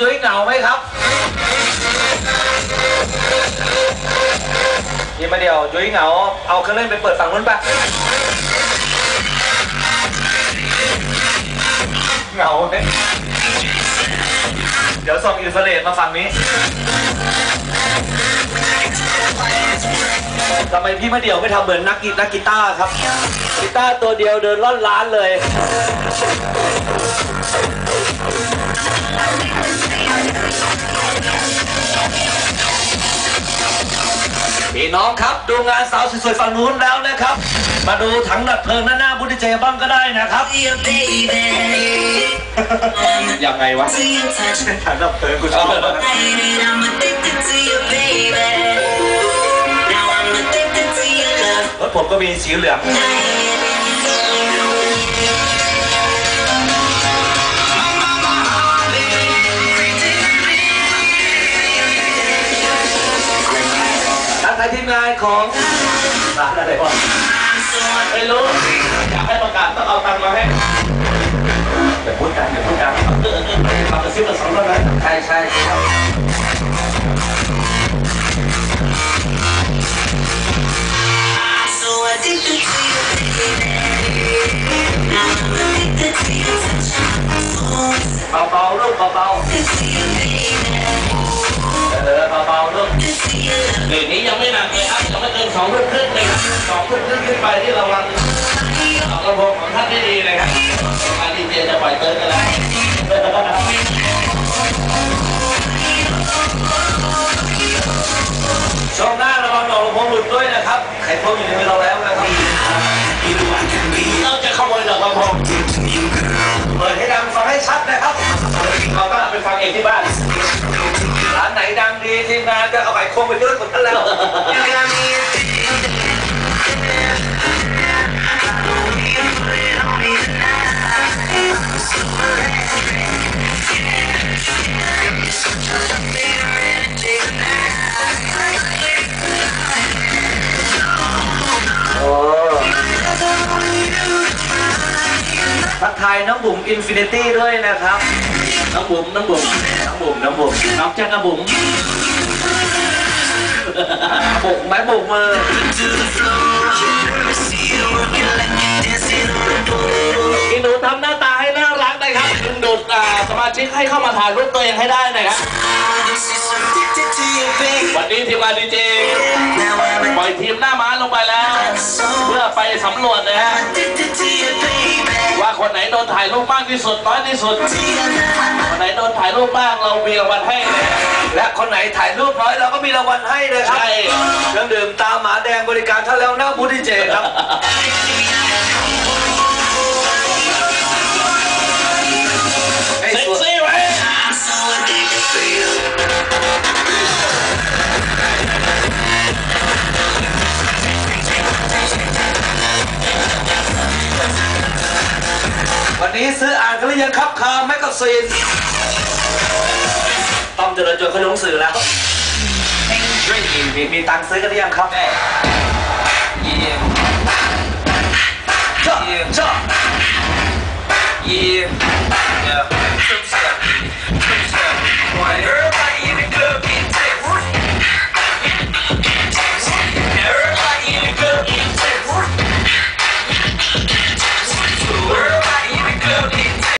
ยุ้ยเหงาไหมครับพี่มาเดียวยุ้ยเหงา เอาเครื่องเล่นไปเปิดฝั่งนู้นปะเหงาไหมเดี๋ยวส่งอินฟราเรดมาฝั่งนี้ทำไมพี่มาเดียวไม่ทำเหมือนนักกีนักกีตาร์ครับ กีตาร์ตัวเดียวเดินล่อนล้านเลย องครับ ดูงานสาวสวยๆฝั่งนู้นแล้วนะครับ มาดูถังดับเพลิงหน้าหน้าบุญเจบ้างก็ได้นะครับยังไงวะถังดับเพลิงกูชอบมากรถผมก็มีสีเหลือง ของร้านอะไรวะไม่รู้อยากให้ประกาศต้องเอาตังค์มาให้อย่าพูดกันอย่าพูดกันเออเออเออทำกระซิบกระซองแล้วนะใช่ใช่ครับเบาๆลูกเบาๆเออเบาๆลูกเดี๋ยวนี้ยังไม่หนักเลย ดีเลยครับอาดีเจจะปล่อยเติร์นกันแล้วช่วงหน้าระวังหนองลำโพงหลุดด้วยนะครับ ไข่พวงอยู่ในมือเราแล้วนะครับเราจะขโมยดอกลำโพงเปิดให้ดังฟังให้ชัดนะครับเราก็ไปฟังเองที่บ้านร้านไหนดังดีทีมงานก็เอาไข่ควงไปด้วยหมดกันแล้ว น้องบุ๋มอินฟินิตี้ด้วยนะครับ น้องบุ๋มน้องบุ๋มน้องบุ๋มน้องบุ๋มน้องแจ๊กกระบุ๋มบุกไม้บุกมืออีหนูทำหน้าตาให้น่ารักหน่อยครับดึงดูดอ่าสมาชิกให้เข้ามาถ่ายรูปตัวเองให้ได้หน่อยครับวันนี้ทีมงานดีเจปล่อยทีมหน้าม้าลงไปแล้ว เพื่อไปสำรวจนะฮะว่า คนไหนโดนถ่ายรูปมากที่สุดน้อยที่สุด คนไหนโดนถ่ายรูปมากเรามีรางวัลให้นะฮะและคนไหนถ่ายรูปน้อยเราก็มีรางวัลให้เลยครับใช่เครื่องดื่มตามหมาแดงบริการท่านแล้วหน้าบูธดีเจครับ ยังครับคาแมกกาซีนต้อมเจริญจนเขาลงสื่อแล้วมีมีมีตังค์ซื้อกันหรือยังครับเยี่ยมเยี่ยมเยี่ยม